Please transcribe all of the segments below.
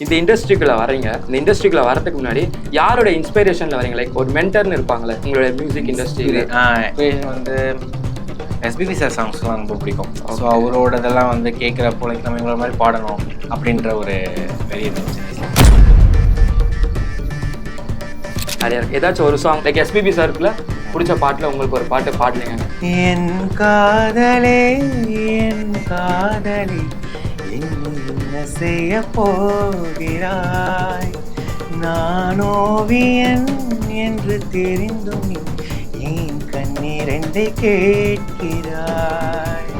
இந்த இண்டஸ்ட்ரிக்குள்ள வரீங்க இந்த இண்டஸ்ட்ரிக்குள்ள வரதுக்கு முன்னாடி யாரோட இன்ஸ்பிரேஷன்ல வரீங்க லைக் ஒரு மென்டர்னு இருப்பாங்களே உங்களோட மியூசிக் இன்ஸ்பிரேஷன் வந்து எஸ்பிபி சார் சாங்ஸ்லாம் ரொம்ப பிடிக்கும். ஸோ அவரோட இதெல்லாம் வந்து கேட்குறப்போ லைக் நம்ம இவங்கள மாதிரி பாடணும் அப்படின்ற ஒரு பெரிய இருந்துச்சு நிறைய இருக்கு ஏதாச்சும் ஒரு சாங் லைக் எஸ்பிபி சாருக்குள்ள பிடிச்ச பாட்டுல உங்களுக்கு ஒரு பாட்டு பாடுங்க என் காதலே என் காதலி என்ன செய்ய போகிறாய் நான் ஓவியன் என்று தெரிந்தும் ஏன் கண்ணீரெண்டை கேட்கிறாய்.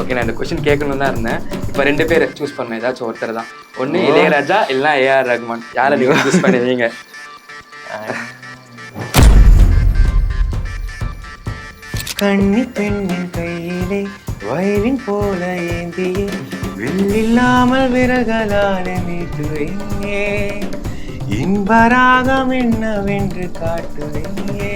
ஓகே நான் இந்த கொஸ்டின் கேட்கணும் தான் இருந்தேன். இப்போ ரெண்டு பேர் சூஸ் பண்ணேன் ஏதாச்சும் ஒருத்தர் தான். ஒன்று இளையராஜா இல்லைனா ஏஆர் ரஹ்மான் யாரை நீங்க சூஸ் பண்ணுவீங்க கண்ணி பெண்ணின் கையிலே வயலின் போல ஏந்தியே வில்லில்லாமல் விரல்களால் மீட்டுவேங்கே இன்பராகம் என்னவென்று காட்டுவேங்கே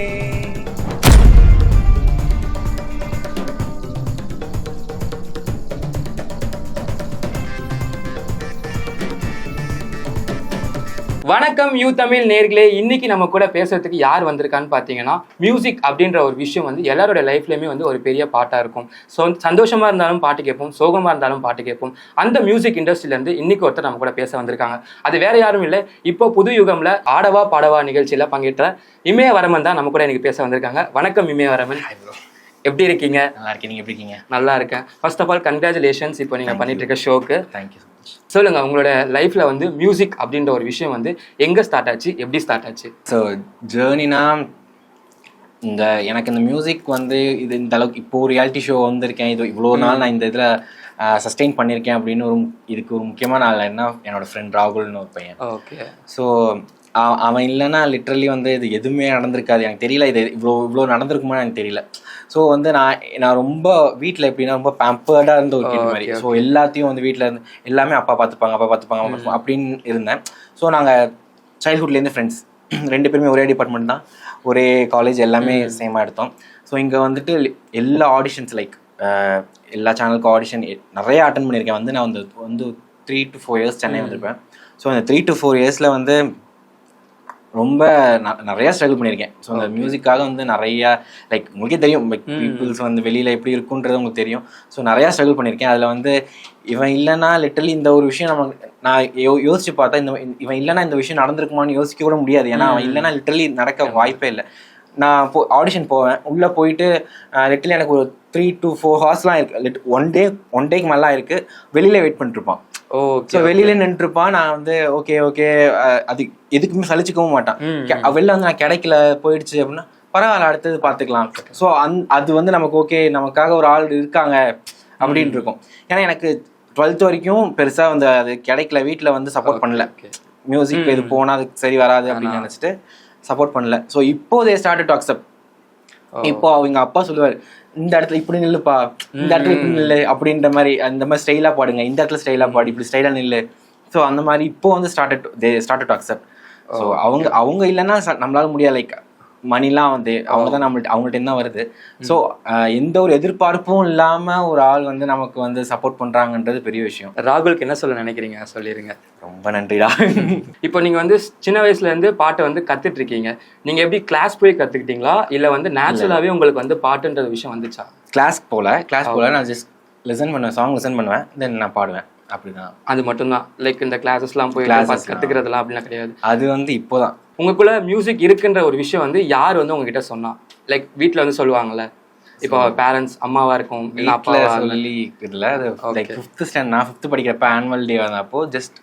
வணக்கம் யூ தமிழ் நேர்களே. இன்னைக்கு நம்ம கூட பேசுறதுக்கு யார் வந்திருக்கான்னு பார்த்தீங்கன்னா மியூசிக் அப்படின்ற ஒரு விஷயம் வந்து எல்லாரோட லைஃப்லயுமே வந்து ஒரு பெரிய பாட்டா இருக்கும். ஸோ சந்தோஷமா இருந்தாலும் பாட்டு கேட்போம் சோகமா இருந்தாலும் பாட்டு கேட்போம். அந்த மியூசிக் இண்டஸ்ட்ரியில இருந்து இன்னைக்கு ஒருத்தர் நம்ம கூட பேச வந்திருக்காங்க. அது வேற யாரும் இல்லை. இப்போ புது யுகம்ல ஆடவா பாடவா நிகழ்ச்சியில பங்கேற்ற இமயவரமன் தான் நம்ம கூட இன்னைக்கு பேச வந்திருக்காங்க. வணக்கம் இமயவரமன். எப்படி இருக்கீங்க? நல்லா இருக்கேன். நீங்கள் எப்படி இருக்கீங்க? நல்லா இருக்கேன். ஃபர்ஸ்ட் ஆஃப் ஆல் கங்க்ராச்சுலேஷன்ஸ் இப்போ நீங்க பண்ணிட்டு இருக்க ஷோக்கு தேங்க்யூ சொல்லுங்க உங்களோட லைஃப்ல வந்து மியூசிக் அப்படின்ற ஒரு விஷயம் வந்து எங்க ஸ்டார்ட் ஆச்சு? எப்படி ஸ்டார்ட் ஆச்சு? ஸோ ஜேர்னினா இந்த எனக்கு இந்த மியூசிக் வந்து இது இந்த அளவுக்கு இப்போ ரியாலிட்டி ஷோ வந்திருக்கேன். இது இவ்வளோ நாள் நான் இந்த இதில் சஸ்டெயின் பண்ணியிருக்கேன் அப்படின்னு ஒரு இதுக்கு ஒரு முக்கியமான ஆள் என்ன? என்னோட ஃப்ரெண்ட் ராகுல்னு ஒரு பையன். ஓகே ஸோ அவன் இல்லைன்னா லிட்ரலி வந்து இது எதுவுமே நடந்திருக்காது. எனக்கு தெரியல இது இவ்வளோ இவ்வளோ நடந்திருக்குமா எனக்கு தெரியல. ஸோ வந்து நான் நான் ரொம்ப வீட்டில் எப்படின்னா ரொம்ப பேம்பர்டாக இருந்த ஒரு kid மாதிரி. ஸோ எல்லாத்தையும் வந்து வீட்டில் இருந்து எல்லாமே அப்பா பார்த்துப்பாங்க அப்பா பார்த்துப்பாங்க அம்மா பார்த்துப்பாங்க அப்படின்னு இருந்தேன். ஸோ நாங்கள் சைல்ட்ஹுட்லேருந்து ஃப்ரெண்ட்ஸ் ரெண்டு பேருமே ஒரே டிபார்ட்மெண்ட் தான். ஒரே காலேஜ் எல்லாமே சேமாக எடுத்தோம். ஸோ இங்கே வந்துட்டு எல்லா ஆடிஷன்ஸ் லைக் எல்லா சேனலுக்கும் ஆடிஷன் நிறைய அட்டன் பண்ணியிருக்கேன். வந்து நான் வந்து வந்து three to four years Chennai வந்திருப்பேன். ஸோ அந்த த்ரீ டு ஃபோர் இயர்ஸில் வந்து ரொம்ப நிறைய ஸ்ட்ரகிள் பண்ணியிருக்கேன். ஸோ அந்த மியூசிக்காக வந்து நிறைய லைக் உங்களுக்கே தெரியும் பீப்புள்ஸ் வந்து வெளியில் எப்படி இருக்குன்றது உங்களுக்கு தெரியும். ஸோ நிறையா ஸ்ட்ரகிள் பண்ணியிருக்கேன். அதில் வந்து இவன் இல்லைன்னா லிட்டலி இந்த ஒரு விஷயம் நம்ம நான் யோ யோசிச்சு பார்த்தா இந்த இவன் இல்லைன்னா இந்த விஷயம் நடந்திருக்குமான்னு யோசிக்க கூட முடியாது. ஏன்னா அவன் இல்லைன்னா லிட்டலி நடக்க வாய்ப்பே இல்லை. நான் போ ஆடிஷன் போவேன். உள்ளே போயிட்டு லிட்டலி எனக்கு ஒரு த்ரீ டு ஃபோர் ஹவர்ஸ்லாம் இருக்கு. லிட் ஒன் டே ஒன் டேக்கு மேலாம் இருக்கு. வெளியில் வெயிட் பண்ணிட்டுருப்பான் ஓகே வெளியில நின்றுருப்பான். நான் வந்து ஓகே ஓகே அது எதுக்குமே சலிச்சுக்கவும் மாட்டான். வெளில வந்து நான் கிடைக்கல போயிடுச்சு அப்படின்னா பரவாயில்ல அடுத்தது பார்த்துக்கலாம். ஸோ அந் அது வந்து நமக்கு ஓகே நமக்காக ஒரு ஆள் இருக்காங்க அப்படின்னு இருக்கும் ஏன்னா எனக்கு டுவெல்த் வரைக்கும் பெருசா வந்து அது கிடைக்கல வீட்டில் வந்து சப்போர்ட் பண்ணல. மியூசிக் இது போனால் அதுக்கு சரி வராது அப்படின்னு நினச்சிட்டு சப்போர்ட் பண்ணல. ஸோ இப்போ தே ஸ்டார்ட் டு அக்செப்ட் இப்போ அவங்க அப்பா சொல்லுவார் இந்த இடத்துல இப்படி நில்லுப்பா இந்த இடத்துல இப்படி நில்லு அப்படின்ற மாதிரி அந்த மாதிரி ஸ்டைலா பாடுங்க இந்த இடத்துல ஸ்டைலா பாடு இப்படி ஸ்டைலா நில்லு. ஸோ அந்த மாதிரி இப்போ வந்து start they start to accept so அவங்க அவங்க இல்லைன்னா நம்மளால முடியாது லைக் மணிலாம் வந்து அவங்க தான் நம்மள்ட்ட அவங்கள்ட்ட தான் வருது. ஸோ எந்த ஒரு எதிர்பார்ப்பும் இல்லாம ஒரு ஆள் வந்து நமக்கு வந்து சப்போர்ட் பண்றாங்கன்றது பெரிய விஷயம். ராகுலுக்கு என்ன சொல்ல நினைக்கிறீங்க? சொல்லிருங்க. ரொம்ப நன்றிடா. இப்போ நீங்க வந்து சின்ன வயசுல இருந்து பாட்டை வந்து கத்துட்டு இருக்கீங்க நீங்க எப்படி கிளாஸ் போய் கத்துக்கிட்டீங்களா? இல்ல வந்து நேச்சுரலாவே உங்களுக்கு வந்து பாட்டுன்ற விஷயம் வந்துச்சா? கிளாஸ் போல கிளாஸ் போல நான் ஜஸ்ட் லிசன் பண்ணுவேன் சாங் லிசன் பண்ணுவேன் தென் நான் பாடுவேன். அப்படிதான். அது மட்டும்தான். லைக் இந்த கிளாஸஸ்லாம் போய் Classes கத்துக்கிறதுலாம் அப்படிலாம் கிடையாது. அது வந்து இப்போதான். உங்களுக்குள்ள மியூசிக் இருக்குன்ற ஒரு விஷயம் வந்து யார் வந்து உங்ககிட்ட சொன்னா? லைக் வீட்ல வந்து சொல்லுவாங்கல்ல. இப்போ பேரண்ட்ஸ் அம்மாவா இருக்கும் இல்ல வீட்டில் அப்பாவா சொல்லி இதில் அது லைக் ஃபிஃப்த் ஸ்டாண்ட் நான் ஃபிஃப்த் படிக்கிறப்ப ஆனுவல் டே வந்தப்போ ஜஸ்ட்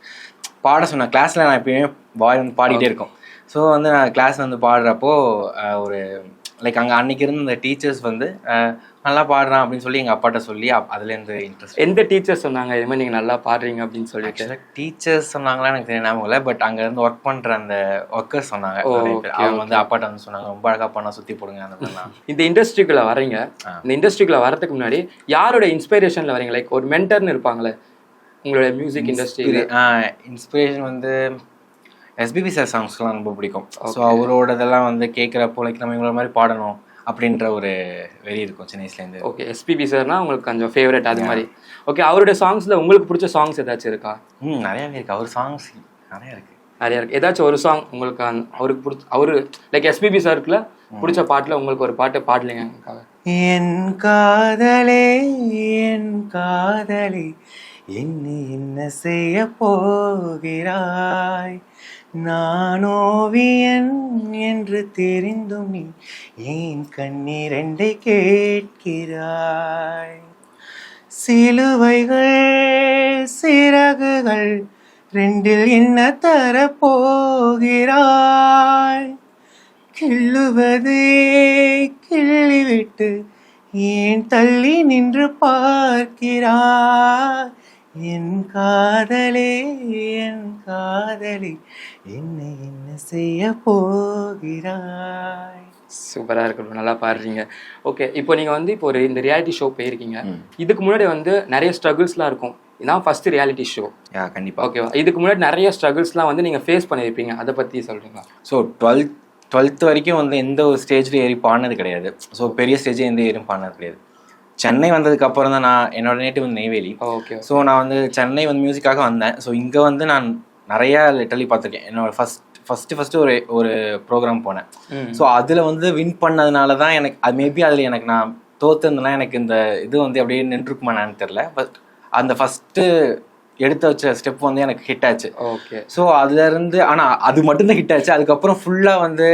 பாட சொன்னேன் கிளாஸில் நான் எப்பயுமே பாய் வந்து பாடிட்டே இருக்கும். ஸோ வந்து நான் கிளாஸ் வந்து பாடுறப்போ ஒரு லைக் அங்கே அன்னைக்கு இருந்த அந்த டீச்சர்ஸ் வந்து நல்லா பாடுறான் அப்படின்னு சொல்லி எங்கள் அப்பாட்ட சொல்லி அதுலேருந்து இன்ட்ரெஸ்ட் எந்த டீச்சர் சொன்னாங்க? இது மாதிரி நீங்க நல்லா பாடுறீங்க அப்படின்னு சொல்லிட்டு. டீச்சர்ஸ் சொன்னாங்களா எனக்கு தெரிய ஞாபகம் இல்லை. பட் அங்க இருந்து ஒர்க் பண்ற அந்த ஒர்க்கர்ஸ் சொன்னாங்க. அவங்க வந்து அப்பாட்ட வந்து சொன்னாங்க ரொம்ப அழகா பண்ணா சுத்தி போடுங்க அந்த மாதிரிலாம். இந்த இண்டஸ்ட்ரிக்குள்ள வரீங்க. இந்த இண்டஸ்ட்ரிக்குள்ள வரதுக்கு முன்னாடி யாரோட இன்ஸ்பிரேஷன்ல வரீங்க? லைக் ஒரு மென்டர்னு இருப்பாங்களே உங்களோட மியூசிக் இண்டஸ்ட்ரியில இன்ஸ்பிரேஷன் வந்து எஸ்பிபி சார் சாங்ஸ்லாம் ரொம்ப பிடிக்கும். ஸோ அவரோட இதெல்லாம் வந்து கேட்குறப்போ லைக் நம்ம இவங்கள மாதிரி பாடணும் அப்படின்ற ஒரு வெறி இருக்கும் சின்ன வயசுலேருந்து ஓகே எஸ்பிபி சார்னா உங்களுக்கு கொஞ்சம் ஃபேவரட் அது மாதிரி. ஓகே அவருடைய சாங்ஸ்ல உங்களுக்கு பிடிச்ச சாங்ஸ் ஏதாச்சும் இருக்கா? ம் நிறையாவே இருக்கு. அவர் சாங்ஸ் நிறையா இருக்கு. நிறைய இருக்கு. ஏதாச்சும் ஒரு சாங் உங்களுக்கு அவருக்கு பிடிச்ச அவரு லைக் எஸ்பிபி சாருக்குல பிடிச்ச பாட்டுல உங்களுக்கு ஒரு பாட்டு பாடலைங்க. எனக்காக என் காதலே என் காதலி என்ன என்ன செய்ய போகிறாய்? நான் ஓவியன் என்று தெரிந்தும் நீ ஏன் கண்ணீரெண்டை கேட்கிறாய்? சிலுவைகள் சிறகுகள் ரெண்டில் என்ன தரப்போகிறாய்? கிள்ளுவதே கிள்ளிவிட்டு ஏன் தள்ளி நின்று பார்க்கிறாய்? என் காதலே என் காதலி என்னை என்ன செய்ய போகிறாய்? சூப்பரா இருக்கு நல்லா பாடுறீங்க. ஓகே இப்போ நீங்க வந்து இப்போ ஒரு இந்த ரியாலிட்டி ஷோ போயிருக்கீங்க. இதுக்கு முன்னாடி வந்து நிறைய ஸ்ட்ரகிள்ஸ்லாம் இருக்கும். இதான் ஃபர்ஸ்ட் ரியாலிட்டி ஷோ யா கண்டிப்பா. ஓகேவா இதுக்கு முன்னாடி நிறைய ஸ்ட்ரகிள்ஸ்லாம் வந்து நீங்க ஃபேஸ் பண்ணியிருப்பீங்க. அதை பத்தி சொல்றீங்களா? ஸோ டுவெல்த் டுவெல்த் வரைக்கும் வந்து எந்த ஒரு ஸ்டேஜ்லையும் ஏறி பாடினது கிடையாது. ஸோ பெரிய ஸ்டேஜ் எந்த ஏறியும் பாடினது கிடையாது. சென்னை வந்ததுக்கு அப்புறம் தான் நான் என்னோட நேட்டிவ் வந்து நெய்வேலி. ஓகே ஸோ நான் வந்து சென்னை வந்து மியூசிக்காக வந்தேன். ஸோ இங்கே வந்து நான் நிறையா லிட்டரலி பார்த்துருக்கேன். என்னோட ஃபஸ்ட் ஃபஸ்ட்டு ஃபஸ்ட்டு ஒரு ஒரு ப்ரோக்ராம் போனேன். ஸோ அதில் வந்து வின் பண்ணதுனால தான் எனக்கு அது மேபி அதில் எனக்கு நான் தோத்துருந்தேன்னா எனக்கு இந்த இது வந்து அப்படியே நின்றுக்குமான்னு தெரில பட் அந்த ஃபஸ்ட்டு எடுத்து வச்ச ஸ்டெப் வந்து எனக்கு ஹிட் ஆச்சு. ஓகே ஸோ அதுலேருந்து ஆனால் அது மட்டும்தான் ஹிட் ஆச்சு. அதுக்கப்புறம் ஃபுல்லாக வந்து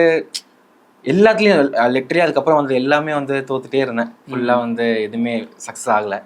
எல்லாத்துலேயும் லிட்டரி அதுக்கப்புறம் வந்து எல்லாமே வந்து தோத்துட்டே இருந்தேன். ஃபுல்லாக வந்து எதுவுமே சக்ஸஸ் ஆகலை.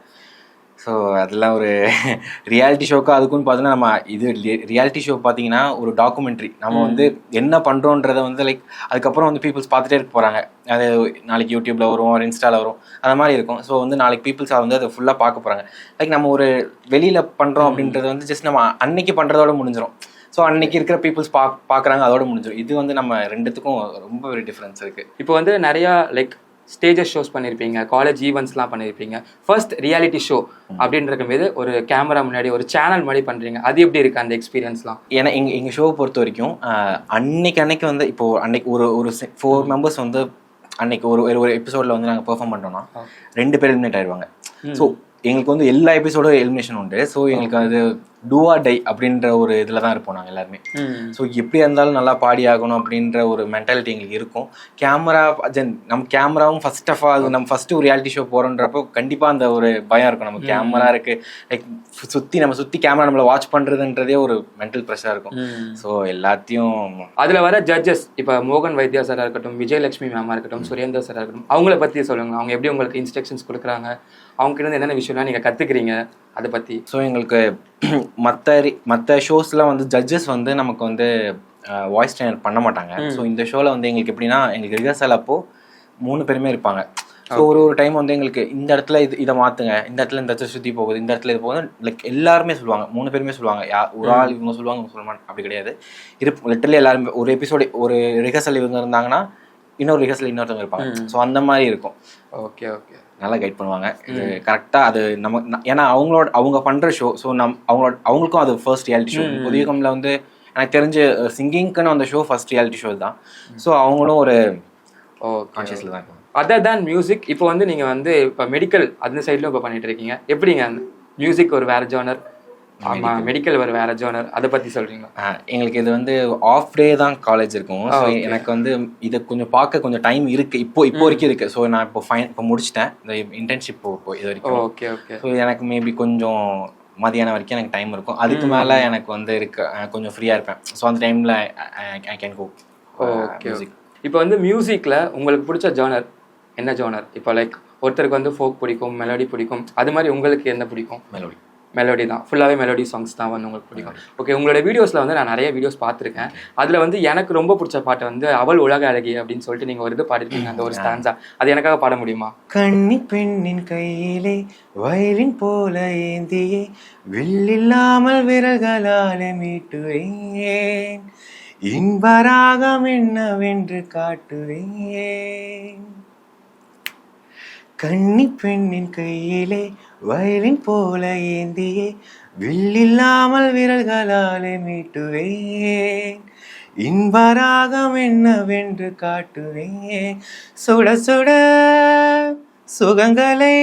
ஸோ அதெல்லாம் ஒரு ரியாலிட்டி ஷோக்கு அதுக்குன்னு பார்த்தீங்கன்னா நம்ம இது ரியாலிட்டி ஷோ பார்த்தீங்கன்னா ஒரு டாக்குமெண்ட்ரி நம்ம வந்து என்ன பண்ணுறோன்றதை வந்து லைக் அதுக்கப்புறம் வந்து பீப்புள்ஸ் பார்த்துட்டே இருக்க போகிறாங்க அது நாளைக்கு யூடியூப்ல வரும் ஒரு இன்ஸ்டால வரும் அந்த மாதிரி இருக்கும். ஸோ வந்து நாளைக்கு பீப்புள்ஸ் வந்து அதை ஃபுல்லாக பார்க்க போகிறாங்க லைக் நம்ம ஒரு வெளியில் பண்ணுறோம் அப்படின்றது வந்து ஜஸ்ட் நம்ம அன்னைக்கு பண்ணுறதோட முடிஞ்சிடும் ஸோ அன்னைக்கு இருக்கிற பீப்புள்ஸ் பா பார்க்குறாங்க அதோட முடிஞ்சிடும் இது வந்து நம்ம ரெண்டுத்துக்கும் ரொம்ப ஒரு டிஃப்ரென்ஸ் இருக்குது இப்போ வந்து நிறைய லைக் ஸ்டேஜஸ் ஷோஸ் பண்ணியிருப்பீங்க காலேஜ் ஈவெண்ட்ஸ்லாம் பண்ணியிருப்பீங்க ஃபர்ஸ்ட் ரியாலிட்டி ஷோ அப்படின்ற மீது ஒரு கேமரா முன்னாடி ஒரு சேனல் மாதிரி பண்றீங்க. அது எப்படி இருக்கு அந்த எக்ஸ்பீரியன்ஸ்லாம் ஏன்னா எங்க எங்க ஷோவை பொறுத்த வரைக்கும் அன்னைக்கு அன்னைக்கு வந்து இப்போ அன்னைக்கு ஒரு ஒரு ஃபோர் மெம்பர்ஸ் வந்து அன்னைக்கு ஒரு ஒரு- எபிசோட்ல வந்து நாங்கள் பெர்ஃபார்ம் பண்ணோம்னா ரெண்டு பேர் எலிமினேட் ஆயிடுவாங்க ஸோ எங்களுக்கு வந்து எல்லா எபிசோடும் எலிமினேஷன் உண்டு. ஸோ எங்களுக்கு அது டூஆ டை அப்படின்ற ஒரு இதில் தான் இருப்போம் நாங்கள் எல்லாருமே. ஸோ எப்படி இருந்தாலும் நல்லா பாடி ஆகணும் அப்படின்ற ஒரு மென்டாலிட்டி எங்களுக்கு இருக்கும். கேமரா ஜென் நம்ம கேமராவும் ஃபர்ஸ்ட் ஆஃப் ஆல் நம்ம ஃபர்ஸ்ட் ஒரு ரியாலிட்டி ஷோ போகிறோன்றப்போ கண்டிப்பாக அந்த ஒரு பயம் இருக்கும். நம்ம கேமரா இருக்கு. லைக் சுற்றி நம்ம சுற்றி கேமரா நம்மளை வாட்ச் பண்ணுறதுன்றதே ஒரு மென்டல் ப்ரெஷராக இருக்கும். ஸோ எல்லாத்தையும் அதுல வர ஜட்ஜஸ் இப்ப மோகன் வைத்தியா சாரா இருக்கட்டும் விஜயலட்சுமி மேமா இருக்கட்டும் சுரேந்தர் சாரா இருக்கட்டும் அவங்கள பத்தி சொல்லுங்க. அவங்க எப்படி உங்களுக்கு இன்ஸ்ட்ரக்ஷன்ஸ் கொடுக்குறாங்க? அவங்க கிட்ட இருந்து என்னென்ன விஷயம்லாம் நீங்க கத்துக்கிறீங்க? அதை பத்தி ஸோ எங்களுக்கு மற்ற மற்ற ஷோஸ்லாம் வந்து ஜட்ஜஸ் வந்து நமக்கு வந்து வாய்ஸ் ட்ரைனர் பண்ண மாட்டாங்க. ஸோ இந்த ஷோவில் வந்து எங்களுக்கு எப்படின்னா எங்களுக்கு ரிஹர்சல் அப்போ மூணு பேருமே இருப்பாங்க. ஸோ ஒரு ஒரு டைம் வந்து எங்களுக்கு இந்த இடத்துல இது இதை மாற்றுங்க இந்த இடத்துல இந்த இடத்துல சுற்றி போகுது இந்த இடத்துல இது போகுது லைக் எல்லாருமே சொல்லுவாங்க. மூணு பேருமே சொல்லுவாங்க. யா ஒரு ஆள் இவங்க சொல்லுவாங்க இவங்க சொல்ல மாட்டாங்க அப்படி கிடையாது. இருப்பு லிட்டரலி எல்லாருமே ஒரு எபிசோடு ஒரு ரிஹர்சல் இவங்க இருந்தாங்கன்னா இன்னொரு ரிஹர்சல் இன்னொருத்தவங்க இருப்பாங்க. ஸோ அந்த மாதிரி இருக்கும். Okay okay. நல்லா கைட் பண்ணுவாங்க. கரெக்டாக அது நம்ம ஏன்னா அவங்களோட அவங்க பண்ணுற ஷோ ஸோ நம் அவங்களோட அவங்களுக்கும் அது ஃபர்ஸ்ட் ரியாலிட்டி ஷோ புதியகம்ல வந்து எனக்கு தெரிஞ்ச சிங்கிங்க்குன்னு அந்த ஷோ ஃபர்ஸ்ட் ரியாலிட்டி ஷோ தான். ஸோ அவங்களும் ஒரு ஓகே கான்ஷியஸில் தான் அதர் தேன் மியூசிக் இப்போ வந்து நீங்க வந்து இப்போ மெடிக்கல் அந்த சைட்லயும் இப்போ பண்ணிட்டு இருக்கீங்க. எப்படிங்க மியூசிக் ஒரு வேற ஜானர் ஆமா. மெடிக்கல் ஒரு வேற ஜானர் அதை பத்தி சொல்றீங்களா? ஆஹ் எங்களுக்கு இது வந்து ஆஃப் டே தான் காலேஜ் இருக்கும். ஸோ எனக்கு வந்து இதை கொஞ்சம் பார்க்க கொஞ்சம் டைம் இருக்கு. இப்போ இப்போ வரைக்கும் இருக்கு. ஸோ நான் இப்போ ஃபைன் இப்போ முடிச்சிட்டேன். இந்த இன்டர்ன்ஷிப் இப்போ இது வரைக்கும். ஓகே ஓகே ஸோ எனக்கு மேபி கொஞ்சம் மதியானம் வரைக்கும் எனக்கு டைம் இருக்கும். அதுக்கு மேலே எனக்கு வந்து இருக்கு. கொஞ்சம் ஃப்ரீயாக இருப்பேன். ஸோ அந்த டைமில் ஐ கேன் கோ ஓகே இப்போ வந்து மியூசிக்ல உங்களுக்கு பிடிச்ச ஜானர் என்ன ஜானர் இப்போ லைக் ஒருத்தருக்கு வந்து ஃபோக் பிடிக்கும் மெலடி பிடிக்கும். அது மாதிரி உங்களுக்கு என்ன பிடிக்கும்? மெலோடி மெலோடி தான். ஃபுல்லாகவே மெலோடி சாங்ஸ் தான் வந்து உங்களுக்கு பிடிக்கும். ஓகே உங்களோட வீடியோஸில் வந்து நான் நிறைய வீடியோஸ் பார்த்துருக்கேன். அதில் வந்து எனக்கு ரொம்ப பிடிச்ச பாட்டு வந்து அவள் உலக அழகி அப்படின்னு சொல்லிட்டு நீங்கள் ஒரு இது பாடிருக்கீங்க அந்த ஒரு ஸ்டான்ஸா அது எனக்காக பாட முடியுமா? கன்னி பெண்ணின் கையிலே வயலின் போல ஏந்தியே வில்லில்லாமல் விரல்களாலே மீட்டுவேன். இன்பராகம் என்னவென்று காட்டுவேன். கன்னி பெண்ணின் கையிலே வயலின் போல ஏந்தியே வில்லில்லாமல் விரல்களாலே மீட்டுவேன். இன்பராகம் என்னவென்று காட்டுவேன். சுட சுட சுகங்களை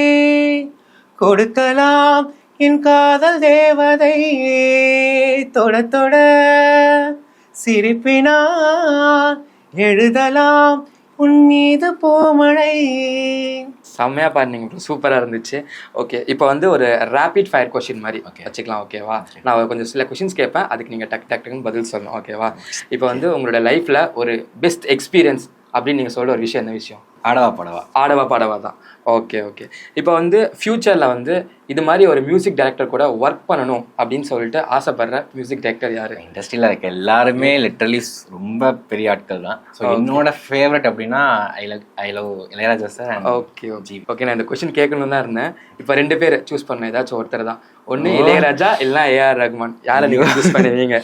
கொடுக்கலாம் என் காதல் தேவதையே. தொட தொட சிரிப்பினால் எழுதலாம் உன் மீது பூமழை செம்மையா பாருங்க ப்ரோ சூப்பரா இருந்துச்சு. ஓகே இப்போ வந்து ஒரு ரேபிட் ஃபயர் கொஷின் மாதிரி Okay. வச்சுக்கலாம் ஓகேவா நான் கொஞ்சம் சில கொஷின்ஸ் கேட்பேன். அதுக்கு நீங்க டக் டக் டக்குன்னு பதில் சொல்லணும் ஓகேவா இப்போ வந்து உங்களோட லைஃப்ல ஒரு பெஸ்ட் எக்ஸ்பீரியன்ஸ் அப்படின்னு நீங்க சொல்ற ஒரு விஷயம் என்ன விஷயம்? ஆடவா படவா? ஆடவா பாடவா தான். Okay okay. இப்போ வந்து ஃப்யூச்சரில் வந்து இது மாதிரி ஒரு மியூசிக் டைரக்டர் கூட ஒர்க் பண்ணணும் அப்படின்னு சொல்லிட்டு ஆசைப்படுற மியூசிக் டைரக்டர் யாரு? இண்டஸ்ட்ரியில் இருக்க எல்லாருமே லிட்டரலி ரொம்ப பெரிய ஆட்கள் தான். ஸோ என்னோட ஃபேவரட் அப்படின்னா I love I love Ilaiyaraaja sir okay okay okay நான் இந்த கொஸ்டின் கேட்கணும் தான் இருந்தேன். இப்போ ரெண்டு பேர் சூஸ் பண்ணேன் ஏதாச்சும் ஒருத்தர் தான். ஒன்று இளையராஜா இல்லைனா ஏஆர் ரஹ்மான் யாரை நீங்கள் சூஸ் பண்ணுவீங்க?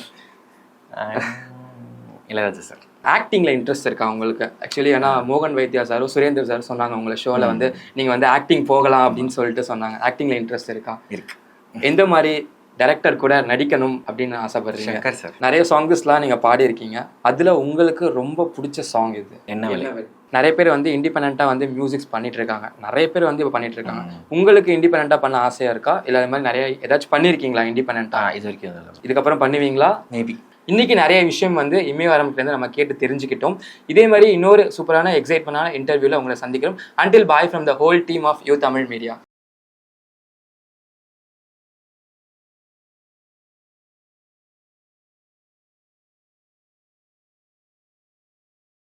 இளையராஜா சார் ஆக்டிங்ல இன்ட்ரெஸ்ட் இருக்கா உங்களுக்கு? ஆக்சுவலி ஏன்னா மோகன் வைத்தியா சாரும் சுரேந்தர் சார் சொன்னாங்க உங்களை ஷோவில் வந்து நீங்கள் வந்து ஆக்டிங் போகலாம் அப்படின்னு சொல்லிட்டு சொன்னாங்க. ஆக்டிங்ல இன்ட்ரெஸ்ட் இருக்கா? இருக்கு. எந்த மாதிரி டைரக்டர் கூட நடிக்கணும் அப்படின்னு ஆசைப்படுறீங்க? சார். நிறைய சாங்ஸ்லாம் நீங்க பாடியிருக்கீங்க. அதுல உங்களுக்கு ரொம்ப பிடிச்ச சாங் இது என்ன? நிறைய பேர் வந்து இண்டிபெண்டா வந்து மியூசிக்ஸ் பண்ணிட்டு இருக்காங்க நிறைய பேர் வந்து இப்போ பண்ணிட்டு இருக்காங்க உங்களுக்கு இண்டிபெண்டா பண்ண ஆசையா இருக்கா? இல்ல அது மாதிரி நிறைய ஏதாச்சும் பண்ணிருக்கீங்களா இண்டிபெண்டா ஆ இது வரைக்கும் இதுக்கப்புறம் பண்ணுவீங்களா? மேபி இன்னைக்கு நிறைய விஷயம் வந்து இமயவரம்லேருந்து நம்ம கேட்டு தெரிஞ்சுக்கிட்டோம். இதே மாதிரி இன்னொரு சூப்பரான எக்ஸைட்மெண்டான இன்டர்வியூல உங்களை சந்திக்கிறோம். Until bye from the whole team of you Tamil media